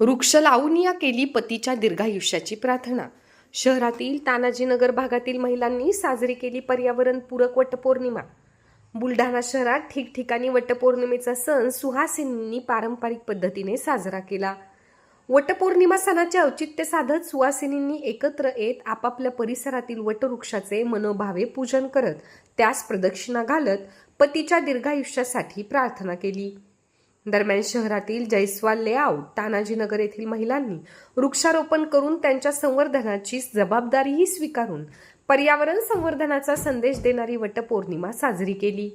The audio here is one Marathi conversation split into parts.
वृक्ष लावून या केली पतीच्या दीर्घायुष्याची प्रार्थना. शहरातील तानाजीनगर भागातील महिलांनी साजरी केली पर्यावरणपूरक वटपौर्णिमा. बुलढाणा शहरात ठिकठिकाणी वटपौर्णिमेचा सण सुहासिनींनी पारंपरिक पद्धतीने साजरा केला. वटपौर्णिमा सणाचे औचित्य साधत सुहासिनींनी एकत्र येत आपापल्या परिसरातील वटवृक्षाचे मनोभावे पूजन करत त्यास प्रदक्षिणा घालत पतीच्या दीर्घायुष्यासाठी प्रार्थना केली. दरम्यान शहरातील जैस्वाल लेआउट तानाजीनगर येथील महिलांनी वृक्षारोपण करून त्यांच्या संवर्धनाची जबाबदारीही स्वीकारून पर्यावरण संवर्धनाचा संदेश देणारी वटपौर्णिमा साजरी केली.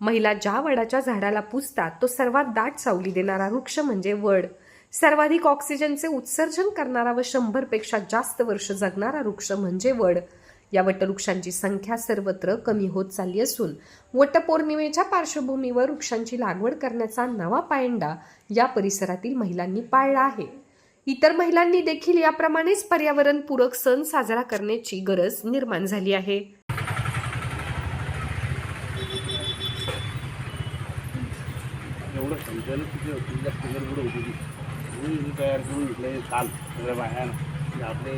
महिला ज्या वडाच्या झाडाला पुजतात तो सर्वात दाट सावली देणारा वृक्ष म्हणजे वड. सर्वाधिक ऑक्सिजनचे उत्सर्जन करणारा व शंभरपेक्षा जास्त वर्ष जगणारा वृक्ष म्हणजे वड. या वटवृक्षांची संख्या सर्वत्र कमी होत चालली असून वटपौर्णिमेच्या पार्श्वभूमीवर वृक्षांची लागवड करण्याचा नवा पायंडा या परिसरातील महिलांनी पाळला आहे. इतर महिलांनी देखील याप्रमाणेच पर्यावरणपूरक सण साजरा करण्याची गरज निर्माण झाली आहे. तयार करून काल सगळ्या बाहेर. आपल्या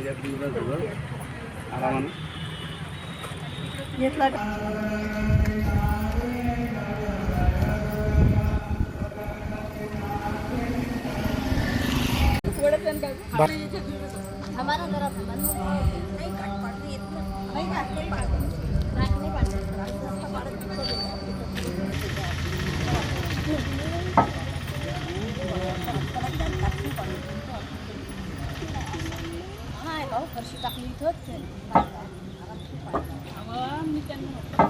घेतला दिलं सगळं हमारा का फरशी टाकली इथंच मी त्यांना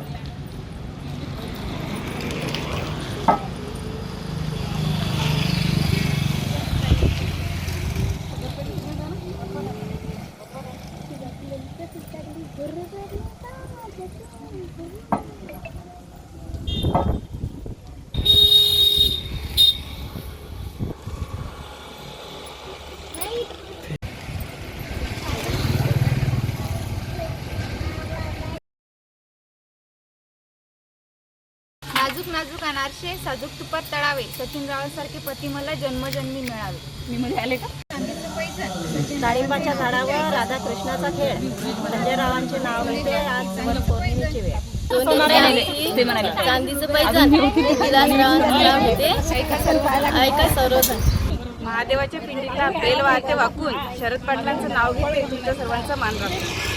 नाजूक नाजूक अनारसे साजूक तुपात तळावे. सचिन रावांसारखे पती मला जन्मजन्मी मिळावे. मी मिळाले का? डाळिंबाच्या झाडावर राधा कृष्णाचा खेळ. संजयरावांचे नाव घेते आज पौर्णिमेची वेळ. चांदीचं ऐका महादेवाच्या पिंडीला बेल वाहते वाकून शरद पाटलांचं नाव घेते तुमच्या सर्वांचा मान राखते.